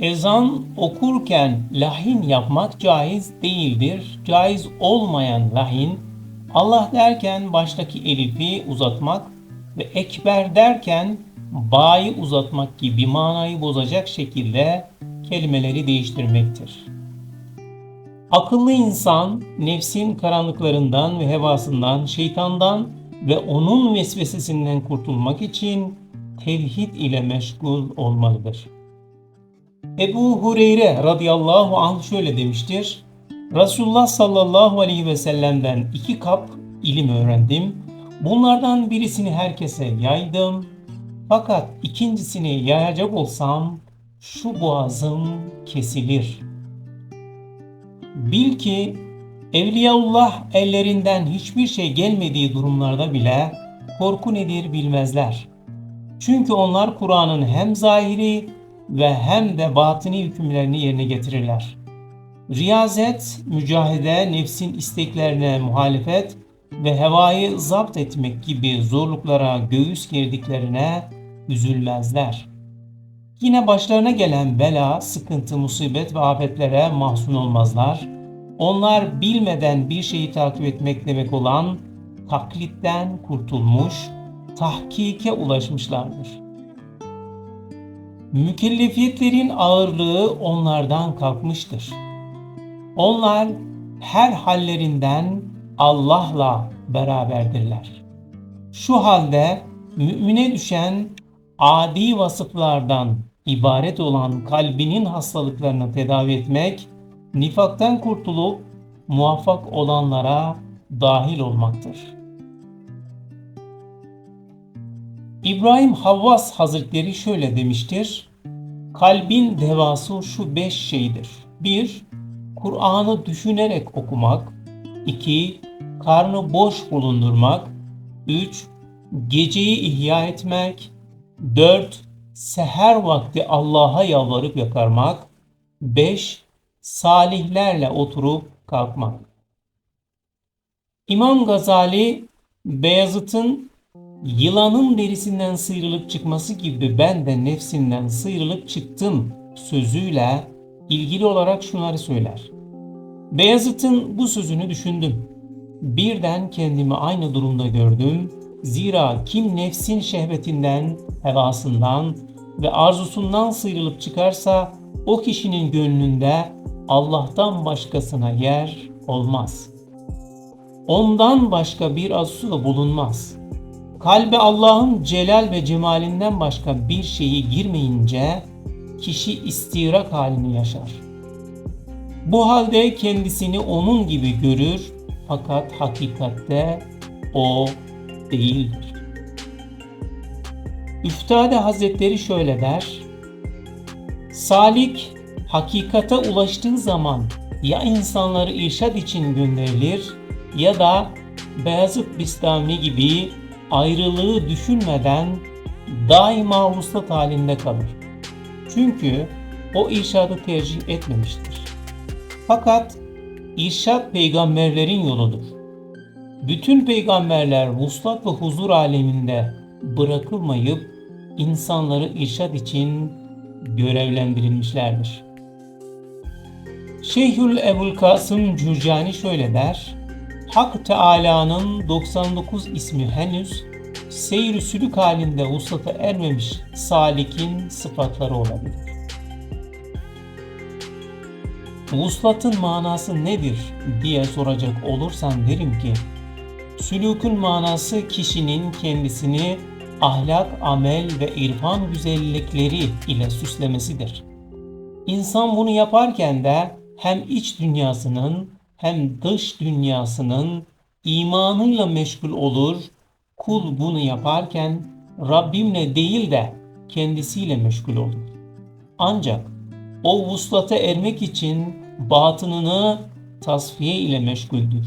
Ezan okurken lahin yapmak caiz değildir. Caiz olmayan lahin Allah derken baştaki elifi uzatmak ve ekber derken ba'yı uzatmak gibi manayı bozacak şekilde kelimeleri değiştirmektir. Akıllı insan nefsin karanlıklarından ve hevasından, şeytandan ve onun vesvesesinden kurtulmak için tevhid ile meşgul olmalıdır. Ebu Hureyre radıyallahu anh şöyle demiştir. Resulullah sallallahu aleyhi ve sellem'den iki kap ilim öğrendim. Bunlardan birisini herkese yaydım. Fakat ikincisini yayacak olsam şu boğazım kesilir. Bil ki Evliyaullah ellerinden hiçbir şey gelmediği durumlarda bile korku nedir bilmezler. Çünkü onlar Kur'an'ın hem zahiri ve hem de batini hükümlerini yerine getirirler. Riyazet, mücahede, nefsin isteklerine muhalefet ve hevayı zapt etmek gibi zorluklara göğüs girdiklerine üzülmezler. Yine başlarına gelen bela, sıkıntı, musibet ve afetlere mahzun olmazlar. Onlar bilmeden bir şeyi takip etmek demek olan taklitten kurtulmuş, tahkike ulaşmışlardır. Mükellefiyetlerin ağırlığı onlardan kalkmıştır. Onlar her hallerinden Allah'la beraberdirler. Şu halde mümine düşen adi vasıflardan ibaret olan kalbinin hastalıklarını tedavi etmek, nifaktan kurtulup muvaffak olanlara dahil olmaktır. İbrahim Havvas Hazretleri şöyle demiştir. Kalbin devası şu beş şeydir. 1. Kur'an'ı düşünerek okumak. 2. Karnı boş bulundurmak. 3. Geceyi ihya etmek. 4. Seher vakti Allah'a yalvarıp yakarmak. 5. Salihlerle oturup kalkmak. İmam Gazali Beyazıt'ın yılanın derisinden sıyrılıp çıkması gibi ben de nefsimden sıyrılıp çıktım sözüyle ilgili olarak şunları söyler. Beyazıt'ın bu sözünü düşündüm. Birden kendimi aynı durumda gördüm. Zira kim nefsin şehvetinden, hevasından ve arzusundan sıyrılıp çıkarsa o kişinin gönlünde Allah'tan başkasına yer olmaz. Ondan başka bir arzusu bulunmaz.'' Kalbe Allah'ın celal ve cemalinden başka bir şeyi girmeyince kişi istirak halini yaşar. Bu halde kendisini onun gibi görür fakat hakikatte o değildir. Üftade Hazretleri şöyle der. Salik hakikate ulaştığı zaman ya insanları irşad için gönderilir ya da Beyazıt Bistami gibi ayrılığı düşünmeden daima vuslat halinde kalır. Çünkü o irşadı tercih etmemiştir. Fakat irşad peygamberlerin yoludur. Bütün peygamberler vuslat ve huzur aleminde bırakılmayıp insanları irşad için görevlendirilmişlerdir. Şeyhül Ebul Kasım Cürcani şöyle der. Hak Teala'nın 99 ismi henüz seyir sülük halinde vuslata ermemiş salikin sıfatları olabilir. Vuslatın manası nedir diye soracak olursan derim ki, sülükün manası kişinin kendisini ahlak, amel ve irfan güzellikleri ile süslemesidir. İnsan bunu yaparken de hem iç dünyasının hem dış dünyasının imanıyla meşgul olur, kul bunu yaparken Rabbimle değil de kendisiyle meşgul olur. Ancak o vuslata ermek için batınını tasfiye ile meşguldür.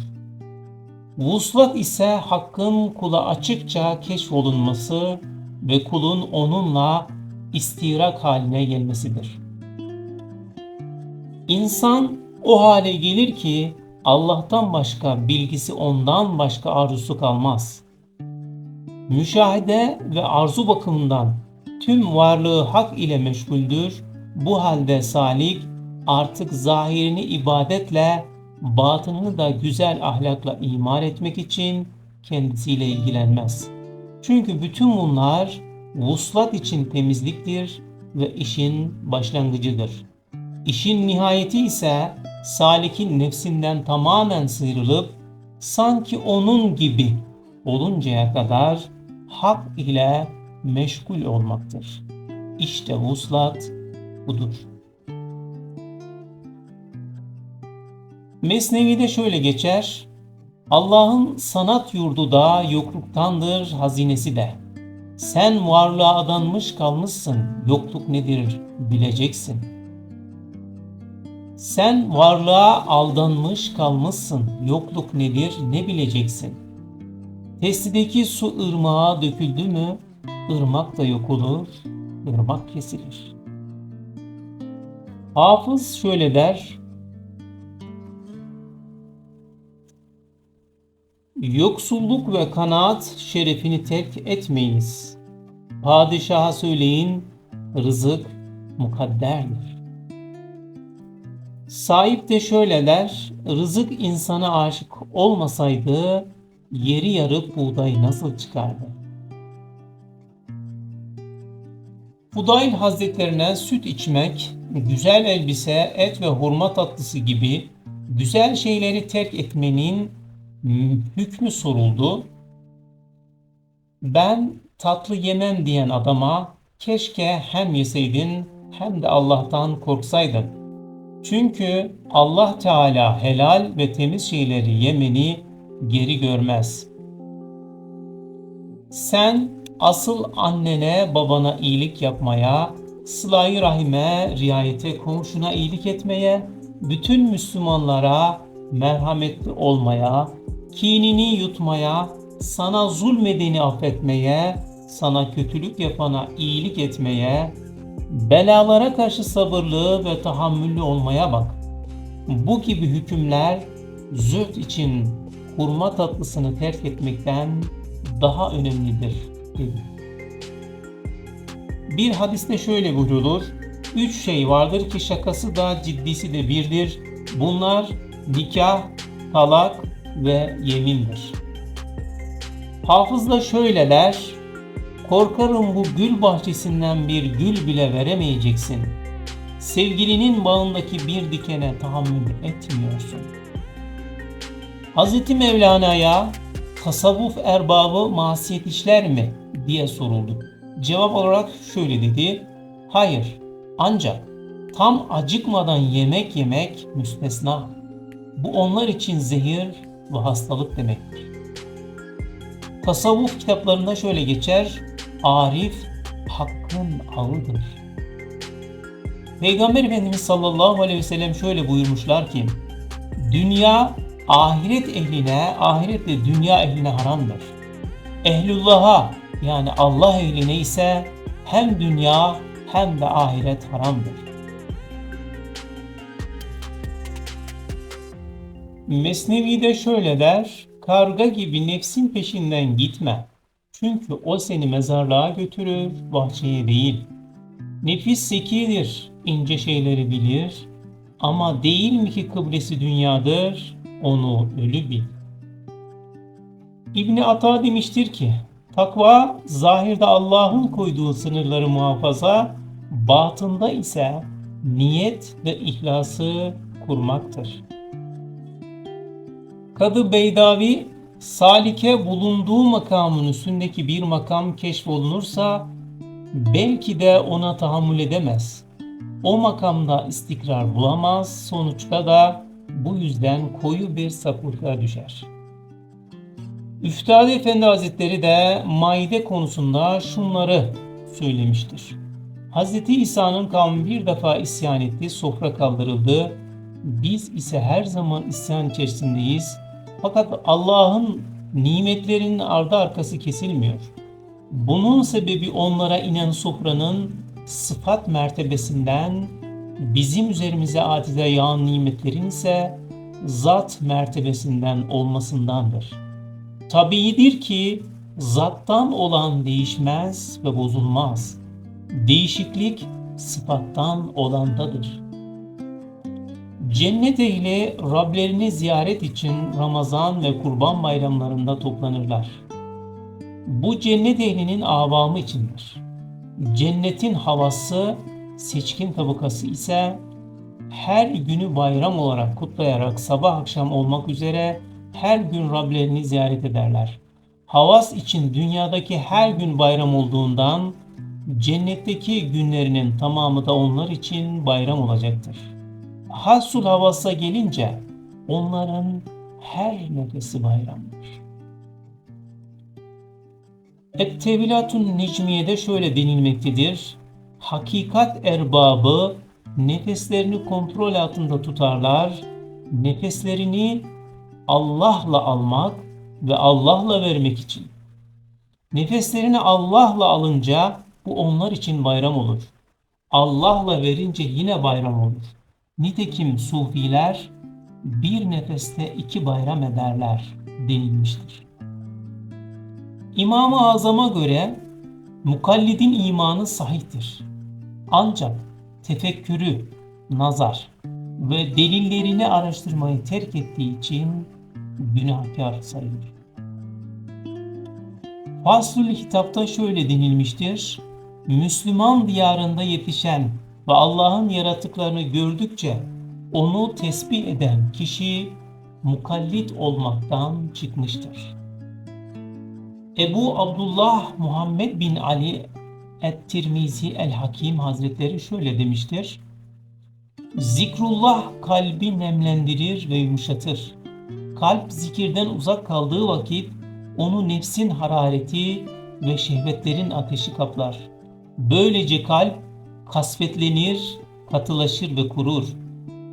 Vuslat ise hakkın kula açıkça keşfolunması ve kulun onunla istirak haline gelmesidir. İnsan o hale gelir ki Allah'tan başka bilgisi ondan başka arzusu kalmaz. Müşahede ve arzu bakımından tüm varlığı hak ile meşguldür Bu halde salik artık zahirini ibadetle, batınını da güzel ahlakla imar etmek için kendisiyle ilgilenmez. Çünkü bütün bunlar vuslat için temizliktir ve işin başlangıcıdır. İşin nihayeti ise salikin nefsinden tamamen sıyrılıp sanki onun gibi oluncaya kadar hak ile meşgul olmaktır. İşte vuslat budur. Mesnevi'de şöyle geçer. Allah'ın sanat yurdu da yokluktandır hazinesi de. Sen varlığa adanmış kalmışsın, yokluk nedir bileceksin. Sen varlığa aldanmış kalmışsın, yokluk nedir ne bileceksin. Testideki su ırmağa döküldü mü, ırmak da yok olur, ırmak kesilir. Hafız şöyle der, Yoksulluk ve kanaat şerefini terk etmeyiniz. Padişaha söyleyin, rızık mukadderdir. Sahip de şöyle der, rızık insana aşık olmasaydı yeri yarıp buğday nasıl çıkardı? Fudayl Hazretlerine süt içmek, güzel elbise, et ve hurma tatlısı gibi güzel şeyleri terk etmenin hükmü soruldu. Ben tatlı yemem diyen adama keşke hem yeseydin hem de Allah'tan korksaydın. Çünkü Allah Teala helal ve temiz şeyleri yemeni geri görmez. Sen asıl annene babana iyilik yapmaya, sıla rahime, riayete, komşuna iyilik etmeye, bütün Müslümanlara merhametli olmaya, kinini yutmaya, sana zulmedeni affetmeye, sana kötülük yapana iyilik etmeye, belalara karşı sabırlı ve tahammüllü olmaya bak. Bu gibi hükümler züht için hurma tatlısını terk etmekten daha önemlidir dedi. Bir hadiste şöyle buyrulur. Üç şey vardır ki şakası da ciddisi de birdir. Bunlar nikah, talak ve yemindir. Hafız da şöyle der, korkarım bu gül bahçesinden bir gül bile veremeyeceksin. Sevgilinin bağındaki bir dikene tahammül etmiyorsun. Hz. Mevlana'ya tasavvuf erbabı masiyet işler mi diye soruldu. Cevap olarak şöyle dedi, hayır ancak tam acıkmadan yemek yemek müstesna. Bu onlar için zehir ve hastalık demektir. Tasavvuf kitaplarında şöyle geçer, Arif hakkın ağıdır. Peygamber Efendimiz sallallahu aleyhi ve sellem şöyle buyurmuşlar ki, Dünya ahiret ehline, ahiret de dünya ehline haramdır. Ehlullah'a yani Allah ehline ise hem dünya hem de ahiret haramdır. Mesnevi de şöyle der, karga gibi nefsin peşinden gitme. Çünkü o seni mezarlığa götürür, bahçeye değil. Nefis zekidir, ince şeyleri bilir. Ama değil mi ki kıblesi dünyadır, onu ölü bil. İbni Ata demiştir ki, takva zahirde Allah'ın koyduğu sınırları muhafaza, batında ise niyet ve ihlası kurmaktır.'' Kadı Beydavi salike bulunduğu makamın üstündeki bir makam keşfolunursa belki de ona tahammül edemez. O makamda istikrar bulamaz, sonuçta da bu yüzden koyu bir sapıklığa düşer. Üftade Efendi Hazretleri de maide konusunda şunları söylemiştir. Hz. İsa'nın kavmi bir defa isyan etti, sofra kaldırıldı. Biz ise her zaman isyan içerisindeyiz fakat Allah'ın nimetlerinin ardı arkası kesilmiyor. Bunun sebebi onlara inen sofranın sıfat mertebesinden bizim üzerimize adide yağan nimetlerin ise zat mertebesinden olmasındandır. Tabiidir ki zattan olan değişmez ve bozulmaz. Değişiklik sıfattan olandadır. Cennet ehli Rablerini ziyaret için Ramazan ve Kurban bayramlarında toplanırlar. Bu cennet ehlinin avamı içindir. Cennetin havası, seçkin tabakası ise her günü bayram olarak kutlayarak sabah akşam olmak üzere her gün Rablerini ziyaret ederler. Havas için dünyadaki her gün bayram olduğundan cennetteki günlerinin tamamı da onlar için bayram olacaktır. Hassul havasa gelince onların her nefesi bayramdır. Et-Tevilatun Necmiye'de şöyle denilmektedir. Hakikat erbabı nefeslerini kontrol altında tutarlar. Nefeslerini Allah'la almak ve Allah'la vermek için. Nefeslerini Allah'la alınca bu onlar için bayram olur. Allah'la verince yine bayram olur. Nitekim sufiler bir nefeste iki bayram ederler denilmiştir. İmam-ı Azam'a göre mukallidin imanı sahihtir. Ancak tefekkürü, nazar ve delillerini araştırmayı terk ettiği için günahkar sayılır. Faslül hitapta şöyle denilmiştir. Müslüman diyarında yetişen ve Allah'ın yaratıklarını gördükçe onu tesbih eden kişi mukallit olmaktan çıkmıştır. Ebu Abdullah Muhammed bin Ali Et-Tirmizi El-Hakim Hazretleri şöyle demiştir. Zikrullah kalbi nemlendirir ve yumuşatır. Kalp zikirden uzak kaldığı vakit onu nefsin harareti ve şehvetlerin ateşi kaplar. Böylece kalp kasvetlenir, katılaşır ve kurur.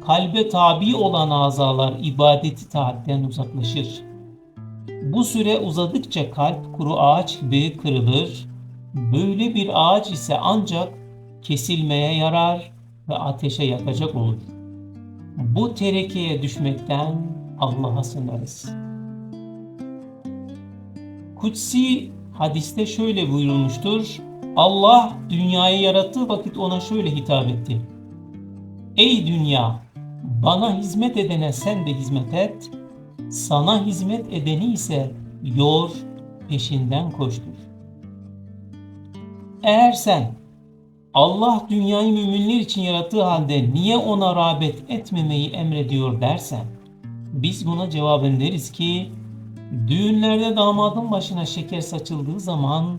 Kalbe tabi olan azalar ibadeti taatten uzaklaşır. Bu süre uzadıkça kalp kuru ağaç gibi kırılır. Böyle bir ağaç ise ancak kesilmeye yarar ve ateşe yakacak olur. Bu terekeye düşmekten Allah'a sığınırız. Kutsi hadiste şöyle buyurulmuştur. Allah dünyayı yarattığı vakit ona şöyle hitap etti. Ey dünya! Bana hizmet edene sen de hizmet et. Sana hizmet edeni ise yor, peşinden koştur. Eğer sen Allah dünyayı müminler için yarattığı halde niye ona rağbet etmemeyi emrediyor dersen, biz buna cevaben deriz ki, düğünlerde damadın başına şeker saçıldığı zaman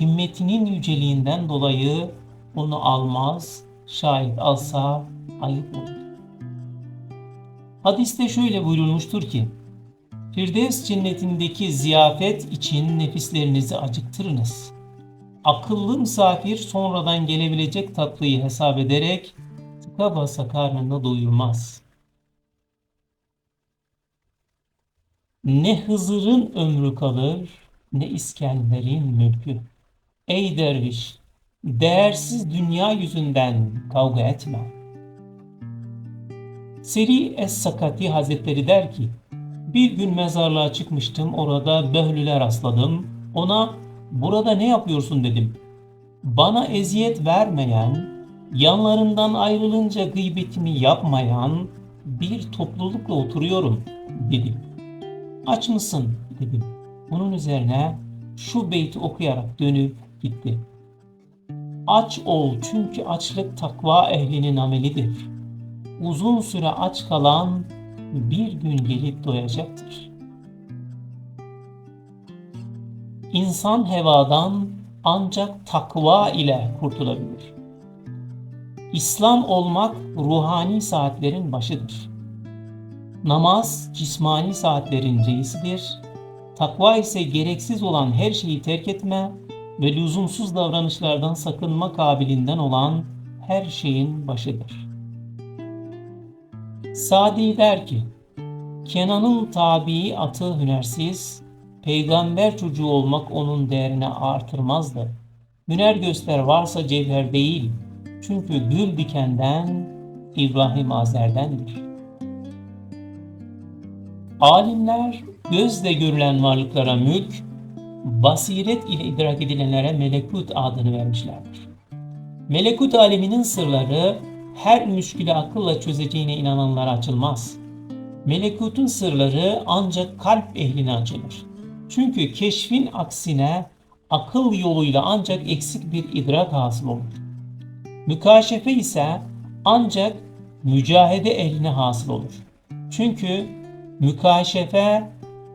himmetinin yüceliğinden dolayı onu almaz, şayet alsa ayıp olur. Hadiste şöyle buyurulmuştur ki, Firdevs cennetindeki ziyafet için nefislerinizi acıktırınız. Akıllı misafir sonradan gelebilecek tatlıyı hesap ederek tıka basa karnını doyurmaz. Ne Hızır'ın ömrü kalır, ne İskender'in mülkü. Ey derviş, değersiz dünya yüzünden kavga etme. Seri Es-Sakati Hazretleri der ki, bir gün mezarlığa çıkmıştım, orada Böhlü'le rastladım. Ona, burada ne yapıyorsun dedim. Bana eziyet vermeyen, yanlarından ayrılınca gıybetimi yapmayan bir toplulukla oturuyorum dedim. Aç mısın dedim. Bunun üzerine şu beyti okuyarak dönüp gitti. Aç ol çünkü açlık takva ehlinin amelidir. Uzun süre aç kalan bir gün gelip doyacaktır. İnsan hevadan ancak takva ile kurtulabilir. İslam olmak ruhani saatlerin başıdır. Namaz cismani saatlerin reisidir. Takva ise gereksiz olan her şeyi terk etme ve lüzumsuz davranışlardan sakınma kabilinden olan her şeyin başıdır. Sadi der ki, Kenan'ın tabii atı hünersiz, peygamber çocuğu olmak onun değerini artırmazdı. Hüner göster varsa cevher değil, çünkü gül dikenden İbrahim Azer'dendir. Alimler gözle görülen varlıklara mülk, basiret ile idrak edilenlere melekut adını vermişlerdir. Melekut aleminin sırları her müşkili akılla çözeceğine inananlara açılmaz. Melekutun sırları ancak kalp ehline açılır. Çünkü keşfin aksine akıl yoluyla ancak eksik bir idrak hasıl olur. Mükaşefe ise ancak mücahede ehline hasıl olur. Çünkü mükaşefe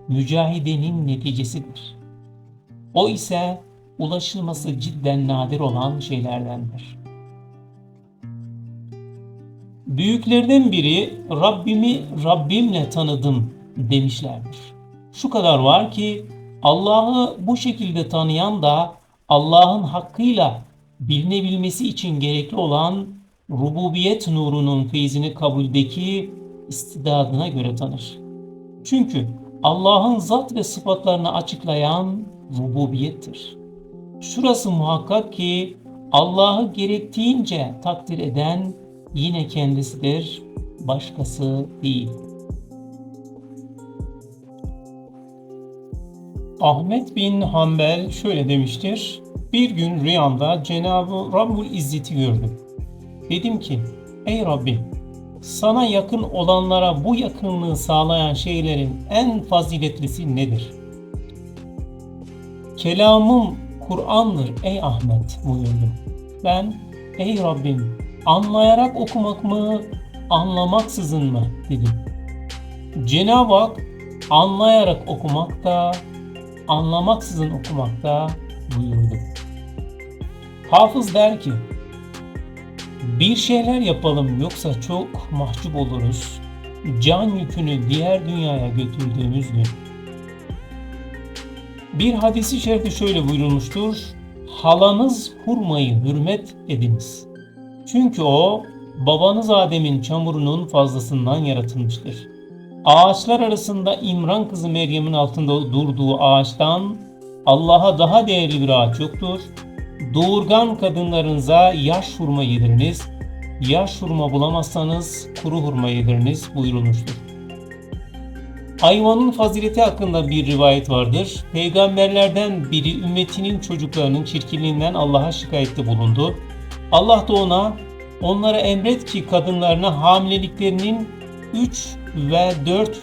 mücahidenin neticesidir. O ise ulaşılması cidden nadir olan şeylerdendir. Büyüklerden biri Rabbimi Rabbimle tanıdım demişlerdir. Şu kadar var ki Allah'ı bu şekilde tanıyan da Allah'ın hakkıyla bilinebilmesi için gerekli olan rububiyet nurunun feyzini kabuldeki istidadına göre tanır. Çünkü Allah'ın zat ve sıfatlarını açıklayan rububiyettir. Şurası muhakkak ki Allah'ı gerektiğince takdir eden yine kendisidir, başkası değil. Ahmet bin Hanbel şöyle demiştir. Bir gün rüyamda Cenab-ı Rabbul İzzet'i gördüm. Dedim ki, ey Rabbim, sana yakın olanlara bu yakınlığı sağlayan şeylerin en faziletlisi nedir? Kelamım Kur'an'dır ey Ahmet buyurdum. Ben, ey Rabbim, anlayarak okumak mı, anlamaksızın mı dedim. Cenab-ı Hak anlayarak okumakta, anlamaksızın okumakta buyurdu. Hafız der ki, bir şeyler yapalım yoksa çok mahcup oluruz. Can yükünü diğer dünyaya götürdüğümüz gün. Bir hadisi şerifte şöyle buyurulmuştur. Halanız hurmayı hürmet ediniz. Çünkü o babanız Adem'in çamurunun fazlasından yaratılmıştır. Ağaçlar arasında İmran kızı Meryem'in altında durduğu ağaçtan Allah'a daha değerli bir ağaç yoktur. Doğurgan kadınlarınıza yaş hurma yediriniz. Yaş hurma bulamazsanız kuru hurma yediriniz buyurulmuştur. Ayvanın fazileti hakkında bir rivayet vardır. Peygamberlerden biri ümmetinin çocuklarının çirkinliğinden Allah'a şikayette bulundu. Allah da ona onlara emret ki kadınlarına hamileliklerinin 3 ve 4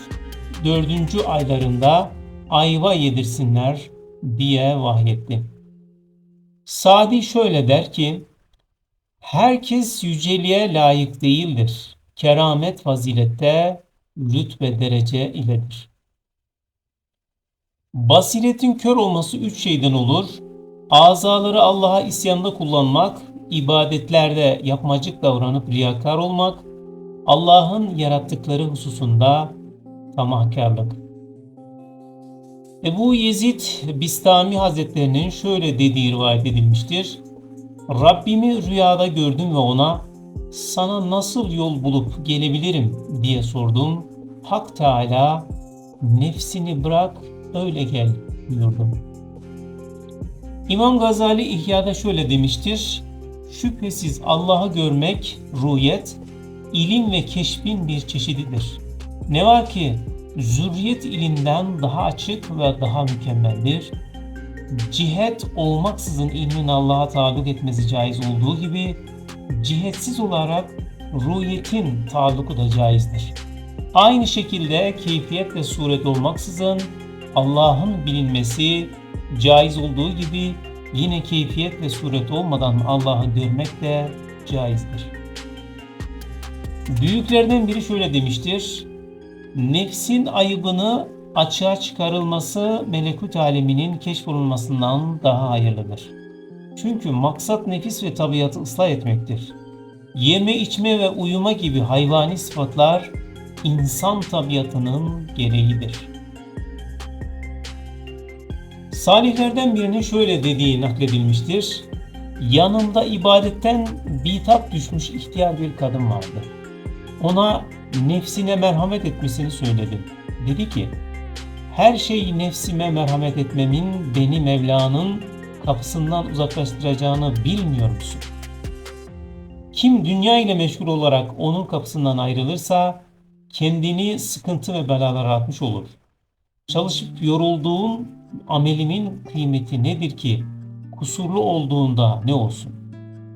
4. aylarında ayva yedirsinler diye vahyetti. Sadi şöyle der ki, herkes yüceliğe layık değildir. Keramet fazilette rütbe derece iledir. Basiretin kör olması üç şeyden olur. Azaları Allah'a isyanda kullanmak, ibadetlerde yapmacık davranıp riyakar olmak, Allah'ın yarattıkları hususunda tamahkarlık. Ebu Yezid Bistami Hazretlerinin şöyle dediği rivayet edilmiştir. Rabbimi rüyada gördüm ve ona sana nasıl yol bulup gelebilirim diye sordum. Hak Teala nefsini bırak öyle gel buyurdu. İmam Gazali İhya'da şöyle demiştir. Şüphesiz Allah'ı görmek, rüyet, ilim ve keşfin bir çeşididir. Ne var ki zürriyet ilinden daha açık ve daha mükemmeldir. Cihet olmaksızın ilmin Allah'a taalluk etmesi caiz olduğu gibi cihetsiz olarak ruhiyetin taalluku da caizdir. Aynı şekilde keyfiyet ve suret olmaksızın Allah'ın bilinmesi caiz olduğu gibi yine keyfiyet ve suret olmadan Allah'ı görmek de caizdir. Büyüklerden biri şöyle demiştir. Nefsin ayıbını açığa çıkarılması melekut aleminin keşfolunmasından daha hayırlıdır. Çünkü maksat nefis ve tabiatı ıslah etmektir. Yeme, içme ve uyuma gibi hayvani sıfatlar insan tabiatının gereğidir. Salihlerden birinin şöyle dediği nakledilmiştir. Yanımda ibadetten bitap düşmüş ihtiyar bir kadın vardı. Ona nefsine merhamet etmesini söyledim. Dedi ki, her şeyi nefsime merhamet etmemin beni Mevla'nın kapısından uzaklaştıracağını bilmiyor musun? Kim dünya ile meşgul olarak onun kapısından ayrılırsa kendini sıkıntı ve belalara atmış olur. Çalışıp yorulduğum amelimin kıymeti nedir ki kusurlu olduğunda ne olsun?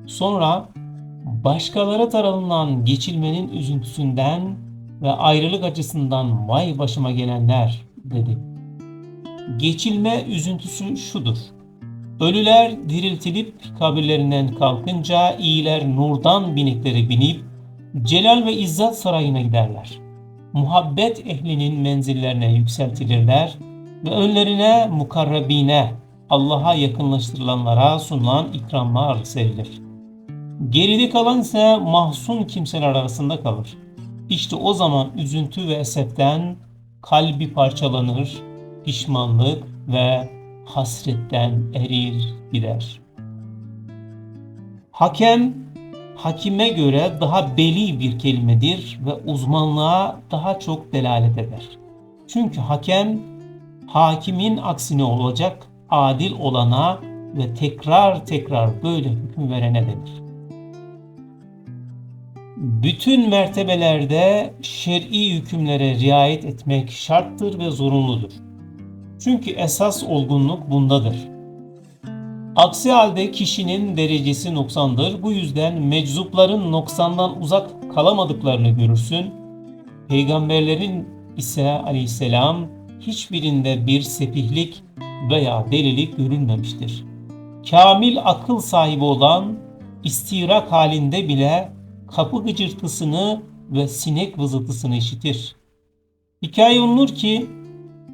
Sonra başkaları tarafından geçilmenin üzüntüsünden ve ayrılık acısından vay başıma gelenler dedi. Geçilme üzüntüsü şudur. Ölüler diriltilip kabirlerinden kalkınca iyiler nurdan binekleri binip celal ve izzat sarayına giderler. Muhabbet ehlinin menzillerine yükseltilirler ve önlerine mukarrabine Allah'a yakınlaştırılanlara sunulan ikramlar serilir. Geride kalan ise mahzun kimseler arasında kalır. İşte o zaman üzüntü ve eseften kalbi parçalanır, pişmanlık ve hasretten erir gider. Hakem, hakime göre daha beli bir kelimedir ve uzmanlığa daha çok delalet eder. Çünkü hakem, hakimin aksine olacak, adil olana ve tekrar tekrar böyle hüküm verene denir. Bütün mertebelerde şer'i hükümlere riayet etmek şarttır ve zorunludur. Çünkü esas olgunluk bundadır. Aksi halde kişinin derecesi noksandır. Bu yüzden meczupların noksandan uzak kalamadıklarını görürsün. Peygamberlerin ise aleyhisselam hiçbirinde bir sepihlik veya delilik görülmemiştir. Kamil akıl sahibi olan istirak halinde bile kapı gıcırtısını ve sinek vızıltısını işitir. Hikaye olunur ki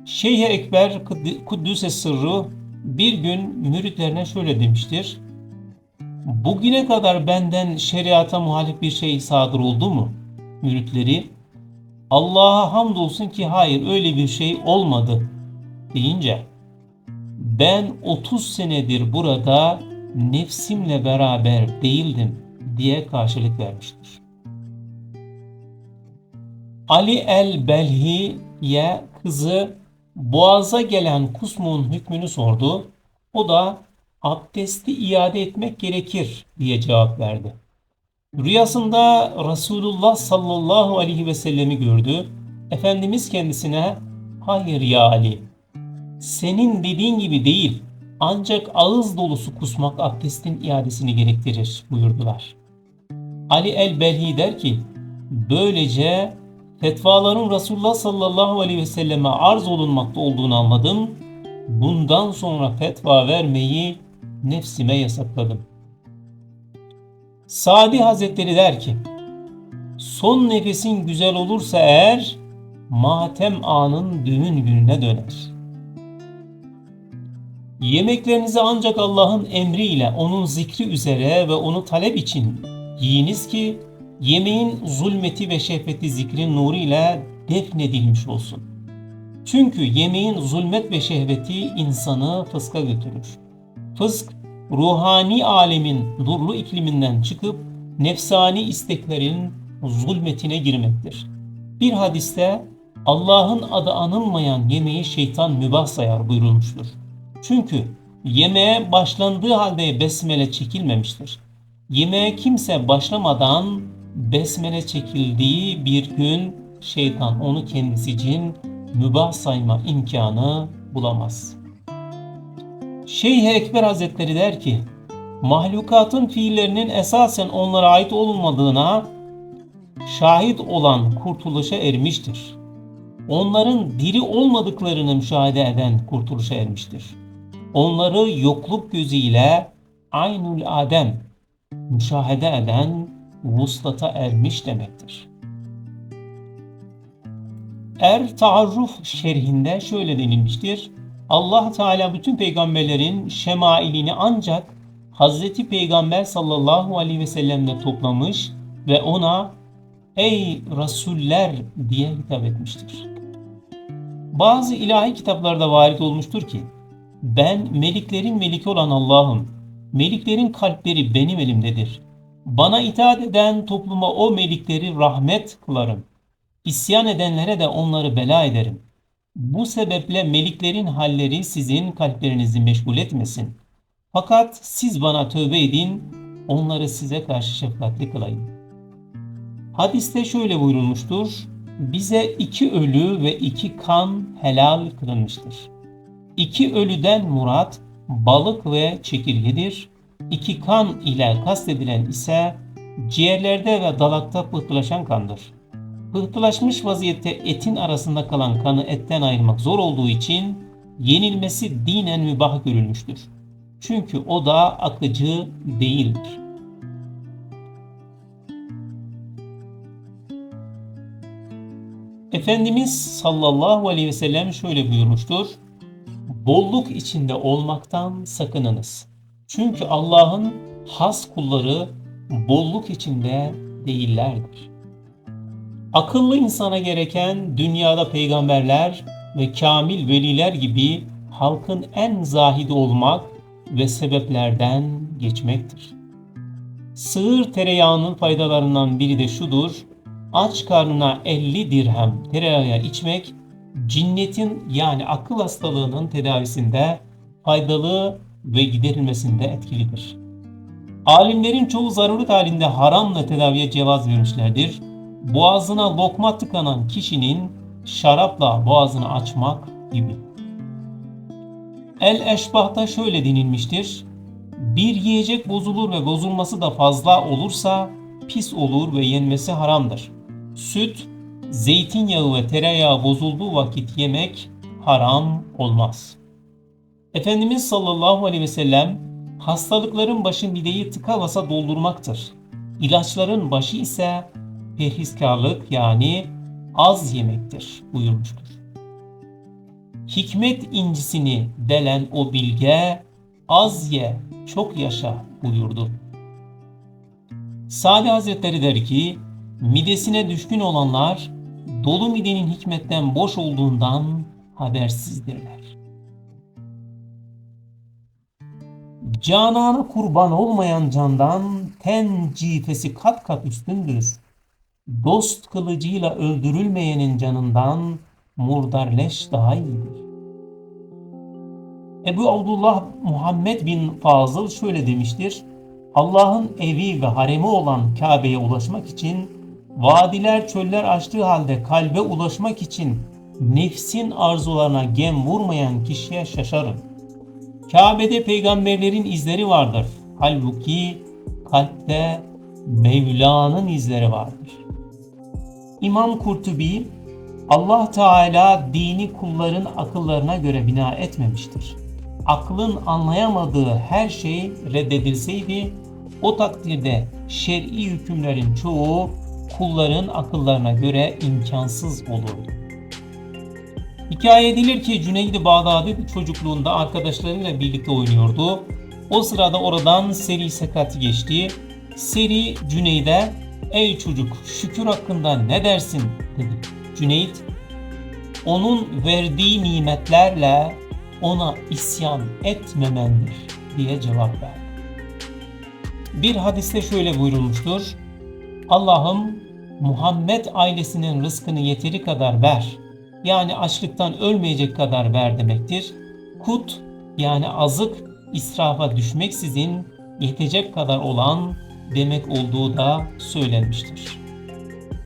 Şeyh Ekber Kuddüs'e sırrı bir gün müritlerine şöyle demiştir. Bugüne kadar benden şeriata muhalif bir şey sadır oldu mu? Müritleri Allah'a hamdolsun ki hayır öyle bir şey olmadı deyince ben 30 senedir burada nefsimle beraber değildim diye karşılık vermiştir. Ali el-Belhi'ye kızı boğaza gelen kusmun hükmünü sordu. O da abdesti iade etmek gerekir diye cevap verdi. Rüyasında Resulullah sallallahu aleyhi ve sellemi gördü. Efendimiz kendisine hayır ya Ali senin dediğin gibi değil ancak ağız dolusu kusmak abdestin iadesini gerektirir buyurdular. Ali el-Belhi der ki böylece fetvaların Resulullah sallallahu aleyhi ve selleme arz olunmakta olduğunu anladım. Bundan sonra fetva vermeyi nefsime yasakladım. Sadi Hazretleri der ki, son nefesin güzel olursa eğer, matem anın düğün gününe döner. Yemeklerinizi ancak Allah'ın emriyle, onun zikri üzere ve onu talep için yiyiniz ki, yemeğin zulmeti ve şehveti zikrin nuru ile defnedilmiş olsun. Çünkü yemeğin zulmet ve şehveti insanı fıska götürür. Fısk, ruhani alemin durlu ikliminden çıkıp nefsani isteklerin zulmetine girmektir. Bir hadiste Allah'ın adı anılmayan yemeği şeytan mübah sayar buyurulmuştur. Çünkü yemeğe başlandığı halde besmele çekilmemiştir. Yemeğe kimse başlamadan besmele çekildiği bir gün şeytan onu kendisi için mübah sayma imkanı bulamaz. Şeyh Ekber Hazretleri der ki, mahlukatın fiillerinin esasen onlara ait olmadığına şahit olan kurtuluşa ermiştir. Onların diri olmadıklarını müşahede eden kurtuluşa ermiştir. Onları yokluk gözüyle aynul adem müşahede eden vuslata ermiş demektir. Er Taarruf şerhinde şöyle denilmiştir. Allah Teala bütün peygamberlerin şemailini ancak Hazreti Peygamber sallallahu aleyhi ve sellemle toplamış ve ona ey Resuller diye hitap etmiştir. Bazı ilahi kitaplarda varit olmuştur ki ben meliklerin meliki olan Allah'ım. Meliklerin kalpleri benim elimdedir. Bana itaat eden topluma o melikleri rahmet kılarım. İsyan edenlere de onları bela ederim. Bu sebeple meliklerin halleri sizin kalplerinizi meşgul etmesin. Fakat siz bana tövbe edin, onları size karşı şefkatli kılayım. Hadiste şöyle buyurulmuştur. Bize iki ölü ve iki kan helal kılınmıştır. İki ölüden murat balık ve çekirgedir. İki kan ile kastedilen ise ciğerlerde ve dalakta pıhtılaşan kandır. Pıhtılaşmış vaziyette etin arasında kalan kanı etten ayırmak zor olduğu için yenilmesi dinen mübah görülmüştür. Çünkü o da akıcı değildir. Efendimiz sallallahu aleyhi ve sellem şöyle buyurmuştur. Bolluk içinde olmaktan sakınınız. Çünkü Allah'ın has kulları bolluk içinde değillerdir. Akıllı insana gereken dünyada peygamberler ve kamil veliler gibi halkın en zahidi olmak ve sebeplerden geçmektir. Sığır tereyağının faydalarından biri de şudur. Aç karnına 50 dirhem tereyağı içmek cinnetin yani akıl hastalığının tedavisinde faydalı ve giderilmesinde etkilidir. Alimlerin çoğu zaruret halinde haramla tedaviye cevaz vermişlerdir. Boğazına lokma tıkanan kişinin şarapla boğazını açmak gibi. El Eşbah'ta şöyle denilmiştir. Bir yiyecek bozulur ve bozulması da fazla olursa pis olur ve yenmesi haramdır. Süt, zeytinyağı ve tereyağı bozulduğu vakit yemek haram olmaz. Efendimiz sallallahu aleyhi ve sellem hastalıkların başı mideyi tıka basa doldurmaktır. İlaçların başı ise perhizkarlık yani az yemektir buyurmuştur. Hikmet incisini delen o bilge az ye çok yaşa buyurdu. Sade Hazretleri der ki midesine düşkün olanlar dolu midenin hikmetten boş olduğundan habersizdirler. Canana kurban olmayan candan ten cifesi kat kat üstündür. Dost kılıcıyla öldürülmeyenin canından murdar leş daha iyidir. Ebu Abdullah Muhammed bin Fazıl şöyle demiştir. Allah'ın evi ve haremi olan Kabe'ye ulaşmak için vadiler çöller açtığı halde kalbe ulaşmak için nefsin arzularına gem vurmayan kişiye şaşarım. Kabe'de peygamberlerin izleri vardır. Halbuki kalpte Mevla'nın izleri vardır. İmam Kurtubi Allah Teala dini kulların akıllarına göre bina etmemiştir. Aklın anlayamadığı her şey reddedilseydi o takdirde şer'i hükümlerin çoğu kulların akıllarına göre imkansız olurdu. Hikaye edilir ki Cüneyd-i Bağdadi çocukluğunda arkadaşlarıyla birlikte oynuyordu. O sırada oradan Seri Sekati geçti. Seri Cüneyd'e ''Ey çocuk şükür hakkında ne dersin?'' dedi. Cüneyt onun verdiği nimetlerle ona isyan etmemendir diye cevap verdi. Bir hadiste şöyle buyurulmuştur. Allah'ım Muhammed ailesinin rızkını yeteri kadar ver. Yani açlıktan ölmeyecek kadar ver demektir. Kut yani azık israfa düşmeksizin yetecek kadar olan demek olduğu da söylenmiştir.